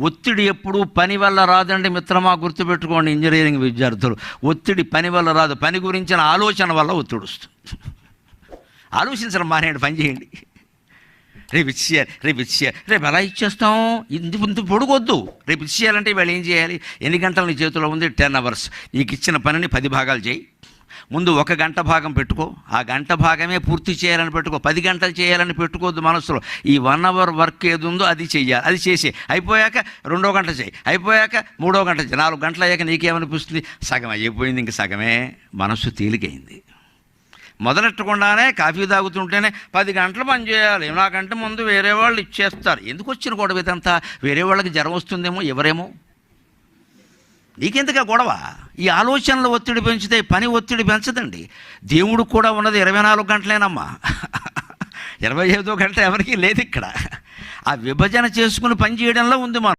ఒత్తిడి ఎప్పుడు పని వల్ల రాదండి మిత్రమా గుర్తుపెట్టుకోండి ఇంజనీరింగ్ విద్యార్థులు. ఒత్తిడి పని వల్ల రాదు. పని గురించిన ఆలోచన వల్ల ఒత్తిడి వస్తుంది. ఆలోచించడం మానేయండి పని చేయండి. రేపు ఇచ్చేయాలి రేపు ఇచ్చేయాలి రేపు ఎలా ఇచ్చేస్తాం? ఇంత ఇంత పొడుగొద్దు. రేపు ఇచ్చేయాలంటే వీళ్ళు ఏం చేయాలి? ఎన్ని గంటలు నీ చేతిలో ఉంది? Ten hours. నీకు ఇచ్చిన పనిని పది భాగాలు చేయి. ముందు ఒక గంట భాగం పెట్టుకో. ఆ గంట భాగమే పూర్తి చేయాలని పెట్టుకో. పది గంటలు చేయాలని పెట్టుకోవద్దు మనసులో. ఈ వన్ అవర్ వర్క్ ఏది ఉందో అది చెయ్యాలి. అది చేసి అయిపోయాక రెండో గంట చేయి. అయిపోయాక మూడో గంట చేయి. నాలుగు గంటలు అయ్యాక నీకేమనిపిస్తుంది? సగం అయిపోయింది ఇంక సగమే. మనసు తేలికైంది. మొదలెట్టకుండానే కాఫీ తాగుతుంటేనే పది గంటలు పని చేయాలి. నాకంటే ముందు వేరే వాళ్ళు ఇచ్చేస్తారు. ఎందుకు వచ్చిన గొడవ ఇదంతా? వేరే వాళ్ళకి జ్వరం వస్తుందేమో? ఎవరేమో? నీకెందుక గొడవ? ఈ ఆలోచనలు ఒత్తిడి పెంచితే పని ఒత్తిడి పెంచదండి. దేవుడు కూడా ఉన్నది ఇరవై నాలుగు గంటలేనమ్మా. ఇరవై ఐదో గంట ఎవరికీ లేదు ఇక్కడ ఆ విభజన చేసుకుని పని చేయడంలో ఉంది మనం.